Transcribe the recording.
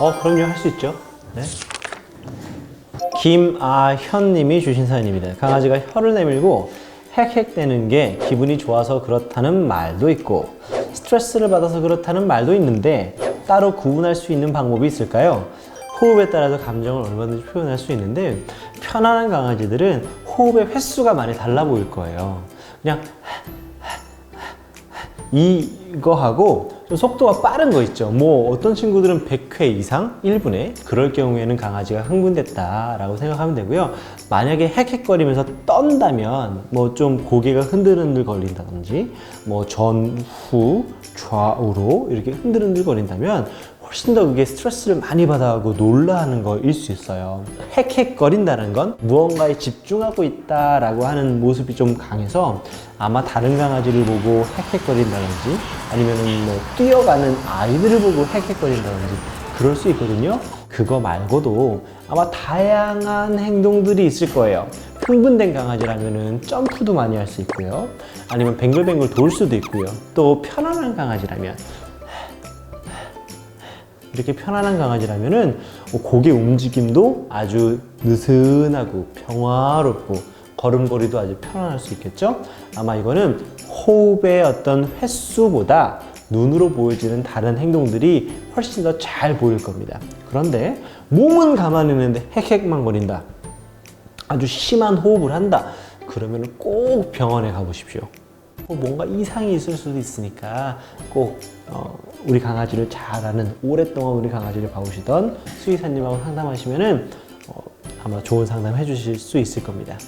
어, 그럼요. 할 수 있죠. 네. 김아현 님이 주신 사연입니다. 강아지가 혀를 내밀고 헥헥대는 게 기분이 좋아서 그렇다는 말도 있고 스트레스를 받아서 그렇다는 말도 있는데 따로 구분할 수 있는 방법이 있을까요? 호흡에 따라서 감정을 얼마든지 표현할 수 있는데 편안한 강아지들은 호흡의 횟수가 많이 달라 보일 거예요. 그냥 이거하고 좀 속도가 빠른 거 있죠. 뭐 어떤 친구들은 100회 이상 1분에 그럴 경우에는 강아지가 흥분됐다 라고 생각하면 되고요. 만약에 헥헥거리면서 떤다면 뭐 좀 고개가 흔들흔들 거린다든지 뭐 전후 좌우로 이렇게 흔들흔들 거린다면 훨씬 더 그게 스트레스를 많이 받아하고 놀라하는 거일 수 있어요. 헥헥거린다는 건 무언가에 집중하고 있다라고 하는 모습이 좀 강해서 아마 다른 강아지를 보고 헥헥거린다든지 아니면은 뭐 뛰어가는 아이들을 보고 헥헥거린다든지 그럴 수 있거든요. 그거 말고도 아마 다양한 행동들이 있을 거예요. 흥분된 강아지라면은 점프도 많이 할 수 있고요. 아니면 뱅글뱅글 돌 수도 있고요. 또 편안한 강아지라면 이렇게 편안한 강아지라면은 뭐 고개 움직임도 아주 느슨하고 평화롭고 걸음걸이도 아주 편안할 수 있겠죠? 아마 이거는 호흡의 어떤 횟수보다 눈으로 보여지는 다른 행동들이 훨씬 더 잘 보일 겁니다. 그런데 몸은 가만히 있는데 헥헥만 거린다. 아주 심한 호흡을 한다. 그러면 꼭 병원에 가보십시오. 뭐 뭔가 이상이 있을 수도 있으니까 꼭 어, 우리 강아지를 잘 아는 오랫동안 우리 강아지를 봐오시던 수의사님하고 상담하시면은 어, 아마 좋은 상담 해주실 수 있을 겁니다.